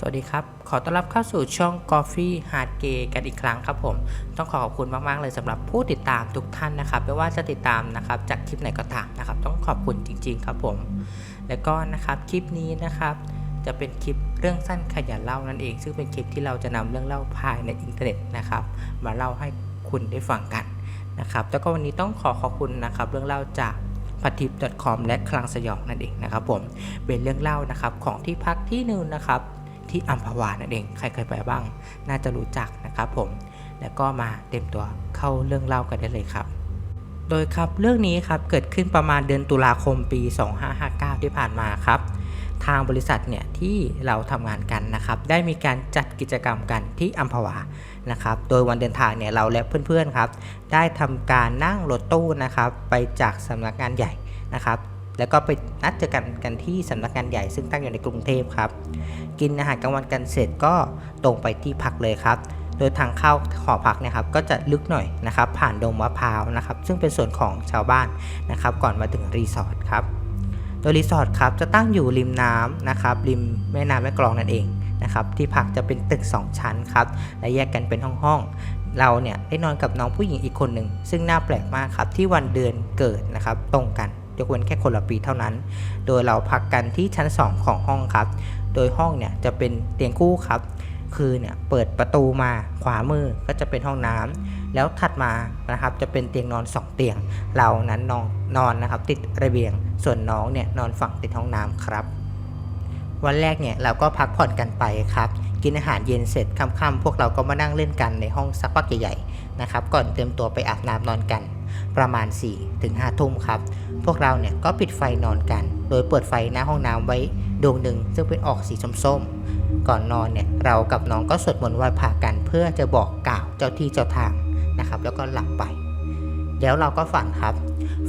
สวัสดีครับ ขอต้อนรับเข้าสู่ช่อง Coffee Hard Gay กันอีกครั้งครับผม ต้องขอขอบคุณมาก ๆ เลยสำหรับผู้ติดตามทุกท่านนะครับ ไม่ว่าจะติดตามนะครับจากคลิปไหนก็ตามนะครับ ต้องขอบคุณจริง ๆ ครับผม แล้วก็นะครับคลิปนี้นะครับ จะเป็นคลิปเรื่องสั้นขยันเล่านั่นเอง ซึ่งเป็นคลิปที่เราจะนำเรื่องเล่าภายในอินเทอร์เน็ตนะครับ มาเล่าให้คุณได้ฟังกันนะครับ แล้วก็วันนี้ต้องขอขอบคุณนะครับเรื่องเล่าจากพัทิป .com และคลังสยองนั่นเองนะครับผม เป็นเรื่องเล่านะครับของที่พักที่หนึ่งนะครับ ที่อัมพวานั่นเอง ใครเคยไปบ้าง น่าจะรู้จักนะครับผม แล้วก็มาเต็มตัวเข้าเรื่องเล่ากันได้เลยครับ โดยครับเรื่องนี้ครับเกิดขึ้นประมาณเดือนตุลาคมปี 2559 ที่ผ่านมาครับ ทางบริษัทเนี่ยที่เราทำงานกันนะครับ ได้มีการจัดกิจกรรมกันที่อัมพวานะครับ โดยวันเดินทางเนี่ยเราและเพื่อนๆครับ ได้ทำการนั่งรถตู้นะครับ ไปจากสำนักงานใหญ่นะครับ แล้วก็ไปนัดเจอกันกันที่สำนักงานใหญ่ซึ่งตั้งอยู่ในกรุงเทพครับ กินอาหารกลางวันกันเสร็จก็ตรงไปที่พักเลยครับ โดยทางเข้าหอพักนะครับก็จะลึกหน่อยนะครับ ผ่านดงมะพร้าวนะครับ ซึ่งเป็นส่วนของชาวบ้านนะครับ ก่อนมาถึงรีสอร์ทครับโดยรีสอร์ทครับจะตั้งอยู่ริมน้ำนะครับ ริมแม่น้ำแม่กลองนั่นเองนะครับ ที่พักจะเป็นตึก 2 ชั้นครับ และแยกกันเป็นห้องๆ เราเนี่ยได้นอนกับน้องผู้หญิงอีกคนหนึ่ง ซึ่งน่าแปลกมากครับที่วันเดือนเกิดนะครับตรงกัน ยกเว้นแค่คนละปีเท่านั้น โดยเราพักกันที่ชั้น 2 ของห้องครับ โดยห้องเนี่ยจะเป็นเตียงคู่ครับ คือเนี่ยเปิดประตูมาขวามือก็จะเป็นห้องน้ำแล้วถัดมานะครับจะเป็นเตียงนอน 2 เตียง เรานั้นนอนนอนนะครับติดระเบียง ส่วนน้องเนี่ยนอนฝั่งติดห้องน้ำครับวันแรกเนี่ยเราก็พักผ่อนกันไปครับ กินอาหารเย็นเสร็จค่ำๆพวกเราก็มานั่งเล่นกันในห้องสักพักใหญ่ๆนะครับ ก่อนเตรียมตัวไปอาบน้ำนอนกัน ประมาณ4ถึง5ทุ่มครับ พวกเราเนี่ยก็ปิดไฟนอนกัน โดยเปิดไฟหน้าห้องน้ำไว้ดวงหนึ่งซึ่งเป็นออกสีส้มๆ ก่อนนอนเนี่ยเรากับน้องก็สวดมนต์ไหว้พระกัน เพื่อจะบอกกล่าวเจ้าที่เจ้าทางนะครับ แล้วก็หลับไป แล้วเราก็ฝันครับ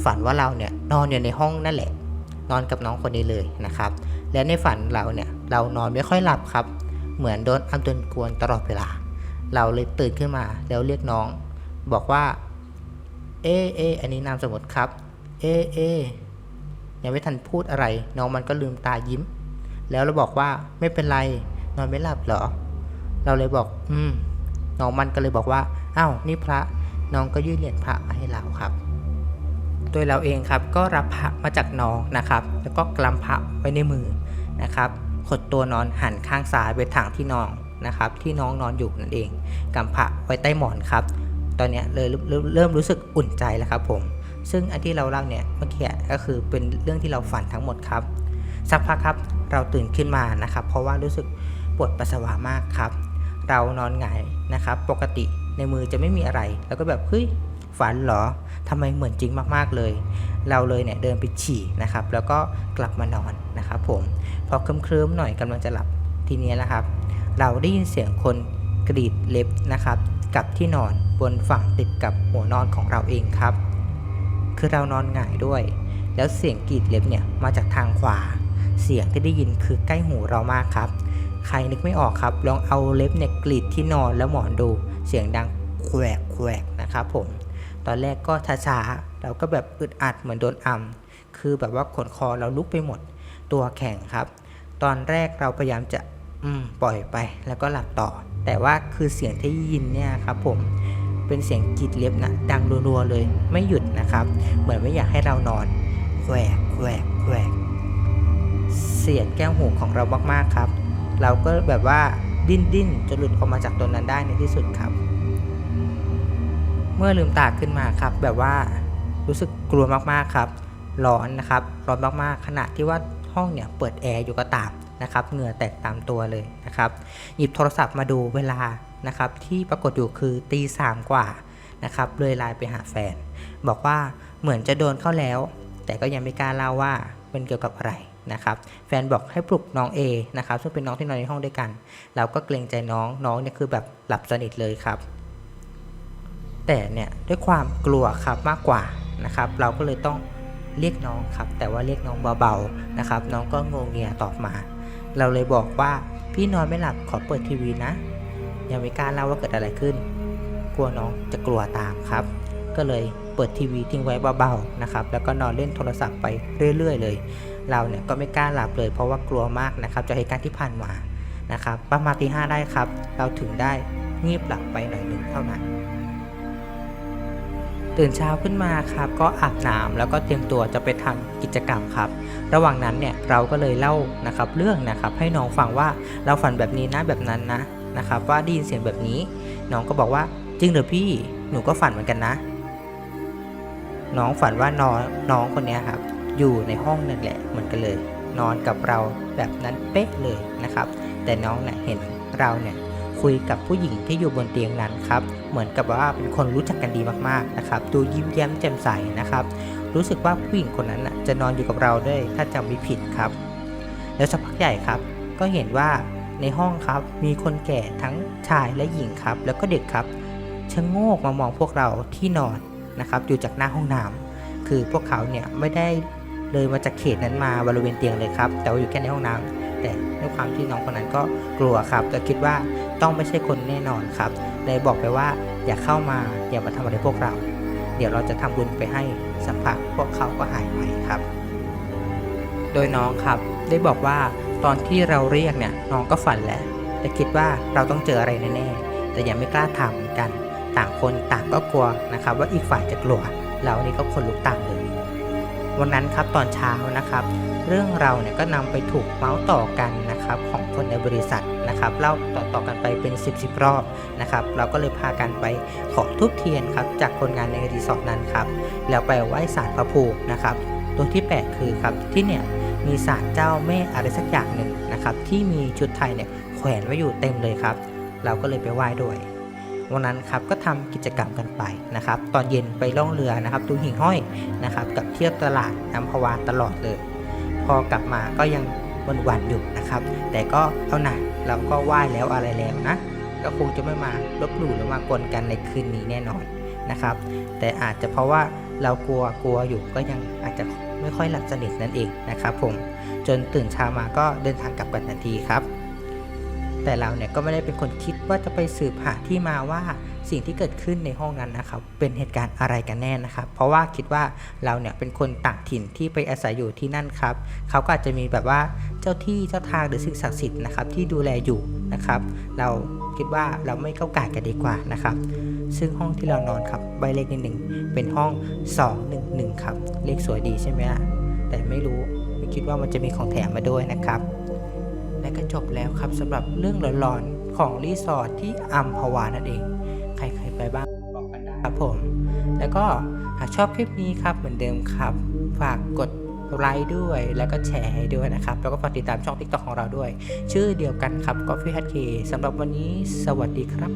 ฝันว่าเราเนี่ยนอนอยู่ในห้องนั่นแหละ นอนกับน้องคนนี้เลยนะครับ และในฝันเราเนี่ยเรานอนไม่ค่อยหลับครับ เหมือนโดนอัมจนกวนตลอดเวลา เราเลยตื่นขึ้นมาแล้วเรียกน้อง บอกว่า เอเออันนี้นามสมมติครับ เอเอยังไม่ทันพูดอะไร น้องมันก็ลืมตายิ้ม แล้วเราบอกว่าไม่เป็นไร นอนไม่หลับเหรอ เราเลยบอก อืม น้องมันก็เลยบอกว่าอ้าวนี่พระ น้องก็ยื่นเหรียญพระมาให้เราครับ โดยเราเองครับก็รับพระมาจากน้องนะครับ แล้วก็กำพระไว้ในมือนะครับขดตัวนอนหันข้างซ้ายไปทางที่น้อนนะครับ ที่น้องนอนอยู่นั่นเองกำพระไว้ใต้หมอนครับ ตอนนี้เลยเริ่มรู้สึกอุ่นใจแล้วครับผม ซึ่งอันที่เราเล่าเนี่ยเมื่อกี้ก็คือเป็นเรื่องที่เราฝันทั้งหมดครับ สักพักครับเราตื่นขึ้นมานะครับ เพราะว่ารู้สึกปวดปัสสาวะมากครับ เรานอนหงายนะครับ ปกติในมือจะไม่มีอะไร แล้วก็แบบเฮ้ยฝันเหรอทำไมเหมือนจริงมากๆเลย เราเลยเนี่ยเดินไปฉี่นะครับ แล้วก็กลับมานอนนะครับผม พอเคลิ้มๆหน่อยกำลังจะหลับทีนี้แหละครับ เราได้ยินเสียงคนกรีดเล็บนะครับ กับที่นอน บนฝั่งติดกับหัวนอนของเราเองครับ คือเรานอนหงายด้วย แล้วเสียงกรีดเล็บเนี่ยมาจากทางขวา เสียงที่ได้ยินคือใกล้หูเรามากครับ ใครนึกไม่ออกครับ ลองเอาเล็บเนี่ยกรีดที่นอนแล้วหมอนดู เสียงดังแควกแควกนะครับผม ตอนแรกก็ช้าๆเราก็แบบอึดอัดเหมือนโดนอัมคือแบบว่าขนคอเราลุกไปหมด ตัวแข็งครับ ตอนแรกเราพยายามจะอืมปล่อยไปแล้วก็หลับต่อ แต่ว่าคือเสียงที่ยินเนี่ยครับผม เป็นเสียงกรีดเล็บนะดังรัวๆเลยไม่หยุดนะครับ เหมือนไม่อยากให้เรานอนแควกแควกแควกเสียดแก้วหูของเรามากๆครับ เราก็แบบว่าดิ้นดิ้นจนหลุดออกมาจากตัวนั้นได้ในที่สุดครับ เมื่อลืมตาขึ้นมาครับ แบบว่ารู้สึกกลัวมากๆครับ ร้อนนะครับ ร้อนมากๆขณะที่ว่าห้องเนี่ยเปิดแอร์อยู่ก็ตามนะครับ เหงื่อแตกตามตัวเลยนะครับ หยิบโทรศัพท์มาดูเวลา นะครับที่ปรากฏอยู่คือตีสามกว่านะครับเลยไลน์ไปหาแฟน บอกว่าเหมือนจะโดนเข้าแล้ว แต่ก็ยังไม่กล้าเล่าว่าเป็นเกี่ยวกับอะไรนะครับแฟนบอกให้ปลุกน้อง A นะครับซึ่งเป็นน้องที่นอนในห้องด้วยกัน เราก็เกรงใจน้องน้องเนี่ยคือแบบหลับสนิทเลยครับ แต่เนี่ยด้วยความกลัวครับมากกว่านะครับเราก็เลยต้องเรียกน้องครับแต่ว่าเรียกน้องเบาๆนะครับน้องก็งงเงียตอบมา เราเลยบอกว่าพี่นอนไม่หลับขอเปิดทีวีนะ ยังไม่กล้าเล่าว่าเกิดอะไรขึ้น กลัวน้องจะกลัวตามครับ ก็เลยเปิดทีวีทิ้งไว้เบาๆนะครับ แล้วก็นอนเล่นโทรศัพท์ไปเรื่อย ๆ เลย เราเนี่ยก็ไม่กล้าหลับเลย เพราะว่ากลัวมากนะครับจากเหตุการณ์ที่ผ่านมานะครับประมาณตีห้าได้ครับ เราถึงได้งีบหลับไปหน่อยหนึ่งเท่านั้นตื่นเช้าขึ้นมาครับก็อาบน้ำแล้วก็เตรียมตัวจะไปทำกิจกรรมครับ ระหว่างนั้นเนี่ยเราก็เลยเล่านะครับเรื่องนะครับให้น้องฟังว่าเราฝันแบบนี้นะแบบนั้นนะ นะครับว่าได้ยินเสียงแบบนี้ น้องก็บอกว่าจริงเหรอพี่หนูก็ฝันเหมือนกันนะ น้องฝันว่าน้องน้องคนนี้ครับอยู่ในห้องนั่นแหละเหมือนกันเลย นอนกับเราแบบนั้นเป๊ะเลยนะครับ แต่น้องเนี่ยเห็นเราเนี่ยคุยกับผู้หญิงที่อยู่บนเตียงนั้นครับ เหมือนกับว่าเป็นคนรู้จักกันดีมากๆนะครับ ดูยิ้มแย้มแจ่มใสนะครับ รู้สึกว่าผู้หญิงคนนั้นน่ะจะนอนอยู่กับเราด้วยถ้าจำไม่ผิดครับ แล้วสักพักใหญ่ครับ ก็เห็นว่า ในห้องครับ มีคนแก่ทั้งชายและหญิงครับ แล้วก็เด็กครับชะโงกมามองพวกเราที่นอนนะครับอยู่จากหน้าห้องน้ำคือพวกเขาเนี่ยไม่ได้เลยมาจากเขตนั้นมาบริเวณเตียงเลยครับ แต่ว่าอยู่แค่ในห้องน้ำแต่ด้วยความที่น้องคนนั้นก็กลัวครับแต่คิดว่าต้องไม่ใช่คนแน่นอนครับเลยบอกไปว่าอย่าเข้ามาอย่ามาทำอะไรพวกเรา เดี๋ยวเราจะทำบุญไปให้สักพักพวกเขาก็หายไปครับ โดยน้องครับได้บอกว่าตอนที่เราเรียกเนี่ยน้องก็ฝันแหละแต่คิดว่าเราต้องเจออะไรแน่ๆแต่ยังไม่กล้าทำกัน ต่างคนต่างก็กลัวนะครับ ว่าอีกฝ่ายจะกลัว เรานี่ก็คนลุกต่ามเลยวันนั้นครับตอนเช้านะครับ เรื่องเราเนี่ยก็นำไปถูกเมาส์ต่อกันนะครับของคนในบริษัทนะครับเล่าต่อๆกันไปเป็น 10บสรอบนะครับ เราก็เลยพากันไปขอทุบเทียนครับจากคนงานในรีสอร์ทนั้นครับแล้วไปไหว้ศาลพระภูมินะครับตัวที่แปลกคือครับที่เนี่ย มีศาลเจ้าแม่อะไรสักอย่างหนึ่งนะครับ ที่มีชุดไทยเนี่ยแขวนไว้อยู่เต็มเลยครับ เราก็เลยไปไหว้ด้วยวันนั้นครับก็ทำกิจกรรมกันไปนะครับ ตอนเย็นไปล่องเรือนะครับดูหิ่งห้อยนะครับ กับเที่ยวตลาดอัมพวาตลอดเลย พอกลับมาก็ยังวันวันอยู่นะครับ แต่ก็เอาหนะเราก็ไหว้แล้วอะไรแล้วนะ ก็คงจะไม่มาลบหลู่หรือมากวนกันในคืนนี้แน่นอนนะครับ แต่อาจจะเพราะว่าเรากลัวกลัวอยู่ก็ยังอาจจะ ไม่ค่อยหลับสนิทนั่นเองนะครับผมจนตื่นเช้ามาก็เดินทางกลับกันทันทีครับ แต่เราเนี่ยก็ไม่ได้เป็นคนคิดว่าจะไปสืบหาที่มาว่าสิ่งที่เกิดขึ้นในห้องนั้นนะครับ เป็นเหตุการณ์อะไรกันแน่นะครับ เพราะว่าคิดว่าเราเนี่ยเป็นคนต่างถิ่นที่ไปอาศัยอยู่ที่นั่นครับ เขาก็อาจจะมีแบบว่าเจ้าที่เจ้าทางหรือสิ่งศักดิ์สิทธิ์นะครับที่ดูแลอยู่นะครับ เราคิดว่าเราไม่เข้าก่ายกันดีกว่านะครับ ซึ่งห้องที่เรานอนครับใบเลขนิดหนึ่งเป็นห้อง 211 ครับ เลขสวยดีใช่ไหมล่ะ แต่ไม่รู้ไม่คิดว่ามันจะมีของแถมมาด้วยนะครับ และก็จบแล้วครับสำหรับเรื่องหลอนๆของรีสอร์ทที่อัมพวานั่นเอง ใครๆไปบ้างบอกกันได้ครับผม แล้วก็หากชอบคลิปนี้ครับเหมือนเดิมครับ ฝากกดไลค์ด้วยแล้วก็แชร์ให้ด้วยนะครับ แล้วก็ฝากติดตามช่อง TikTok ของเราด้วย ชื่อเดียวกันครับ Coffee Hat K สำหรับวันนี้ สวัสดีครับ